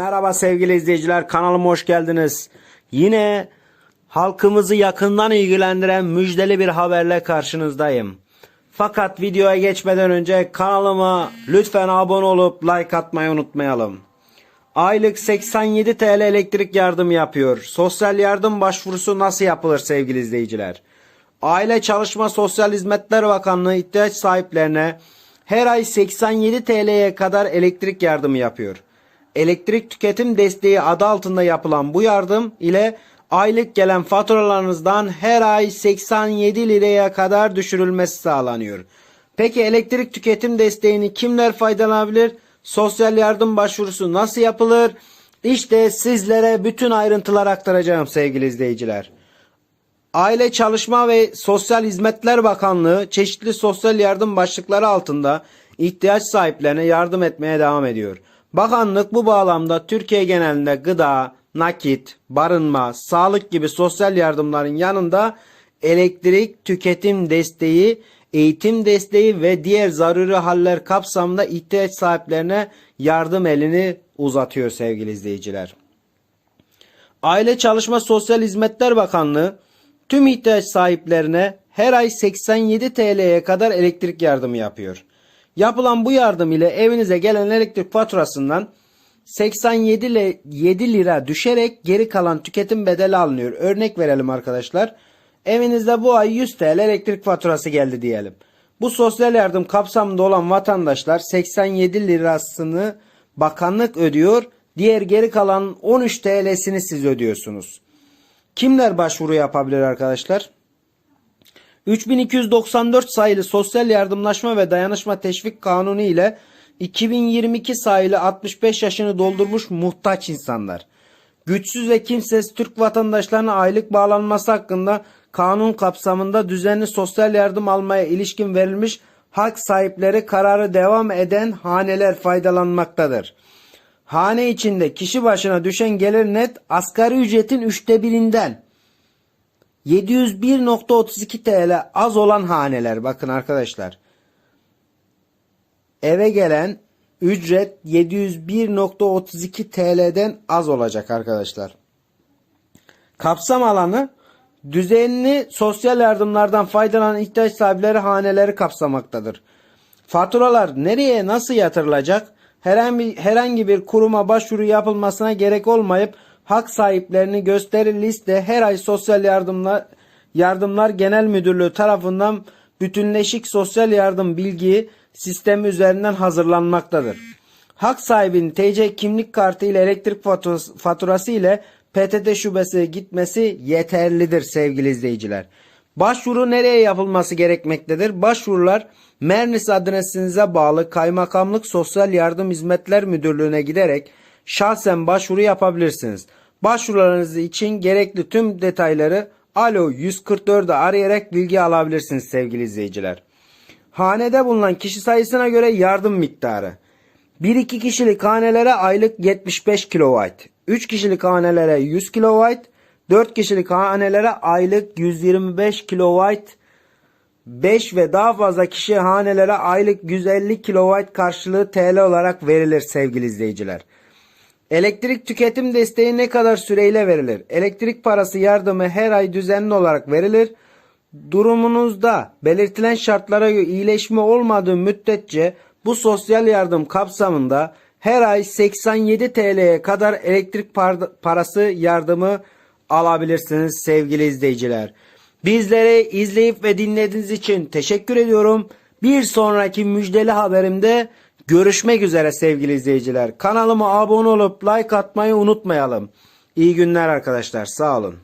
Merhaba sevgili izleyiciler kanalıma hoş geldiniz. Yine halkımızı yakından ilgilendiren müjdeli bir haberle karşınızdayım. Fakat videoya geçmeden önce kanalıma lütfen abone olup like atmayı unutmayalım. Aylık 87 TL elektrik yardım yapıyor. Sosyal yardım başvurusu nasıl yapılır sevgili izleyiciler? Aile Çalışma Sosyal Hizmetler Bakanlığı ihtiyaç sahiplerine her ay 87 TL'ye kadar elektrik yardımı yapıyor. Elektrik tüketim desteği adı altında yapılan bu yardım ile aylık gelen faturalarınızdan her ay 87 liraya kadar düşürülmesi sağlanıyor. Peki elektrik tüketim desteğini kimler faydalanabilir? Sosyal yardım başvurusu nasıl yapılır? İşte sizlere bütün ayrıntılar aktaracağım sevgili izleyiciler. Aile Çalışma ve Sosyal Hizmetler Bakanlığı çeşitli sosyal yardım başlıkları altında ihtiyaç sahiplerine yardım etmeye devam ediyor. Bakanlık bu bağlamda Türkiye genelinde gıda, nakit, barınma, sağlık gibi sosyal yardımların yanında elektrik tüketim desteği, eğitim desteği ve diğer zaruri haller kapsamında ihtiyaç sahiplerine yardım elini uzatıyor sevgili izleyiciler. Aile Çalışma Sosyal Hizmetler Bakanlığı tüm ihtiyaç sahiplerine her ay 87 TL'ye kadar elektrik yardımı yapıyor. Yapılan bu yardım ile evinize gelen elektrik faturasından 87 ile 7 lira düşerek geri kalan tüketim bedeli alınıyor. Örnek verelim arkadaşlar. Evinizde bu ay 100 TL elektrik faturası geldi diyelim. Bu sosyal yardım kapsamında olan vatandaşlar 87 lirasını bakanlık ödüyor. Diğer geri kalan 13 TL'sini siz ödüyorsunuz. Kimler başvuru yapabilir arkadaşlar? 3294 sayılı Sosyal Yardımlaşma ve Dayanışma Teşvik Kanunu ile 2022 sayılı 65 yaşını doldurmuş muhtaç insanlar. Güçsüz ve kimsesiz Türk vatandaşlarına aylık bağlanması hakkında kanun kapsamında düzenli sosyal yardım almaya ilişkin verilmiş hak sahipleri kararı devam eden haneler faydalanmaktadır. Hane içinde kişi başına düşen gelir net asgari ücretin üçte birinden 701.32 TL az olan haneler bakın arkadaşlar. Eve gelen ücret 701.32 TL'den az olacak arkadaşlar. Kapsam alanı düzenli sosyal yardımlardan faydalanan ihtiyaç sahipleri haneleri kapsamaktadır. Faturalar nereye nasıl yatırılacak? Herhangi, herhangi bir kuruma başvuru yapılmasına gerek olmayıp hak sahiplerini gösterir liste her ay sosyal yardımlar yardımlar genel müdürlüğü tarafından bütünleşik sosyal yardım bilgi sistemi üzerinden hazırlanmaktadır. Hak sahibinin TC kimlik kartı ile elektrik faturası, ile PTT şubesi gitmesi yeterlidir sevgili izleyiciler. Başvuru nereye yapılması gerekmektedir? Başvurular Mernis adresinize bağlı Kaymakamlık Sosyal Yardım Hizmetler Müdürlüğü'ne giderek şahsen başvuru yapabilirsiniz. Başvurularınız için gerekli tüm detayları Alo 144'ü arayarak bilgi alabilirsiniz sevgili izleyiciler. Hanede bulunan kişi sayısına göre yardım miktarı. 1-2 kişilik hanelere aylık 75 kW, 3 kişilik hanelere 100 kW, 4 kişilik hanelere aylık 125 kW, 5 ve daha fazla kişi hanelere aylık 150 kW karşılığı TL olarak verilir sevgili izleyiciler. Elektrik tüketim desteği ne kadar süreyle verilir? Elektrik parası yardımı her ay düzenli olarak verilir. Durumunuzda belirtilen şartlara göre iyileşme olmadığı müddetçe bu sosyal yardım kapsamında her ay 87 TL'ye kadar elektrik par- parası yardımı alabilirsiniz sevgili izleyiciler. Bizleri izleyip ve dinlediğiniz için teşekkür ediyorum. Bir sonraki müjdeli haberimde görüşmek üzere sevgili izleyiciler. Kanalıma abone olup like atmayı unutmayalım. İyi günler arkadaşlar. Sağ olun.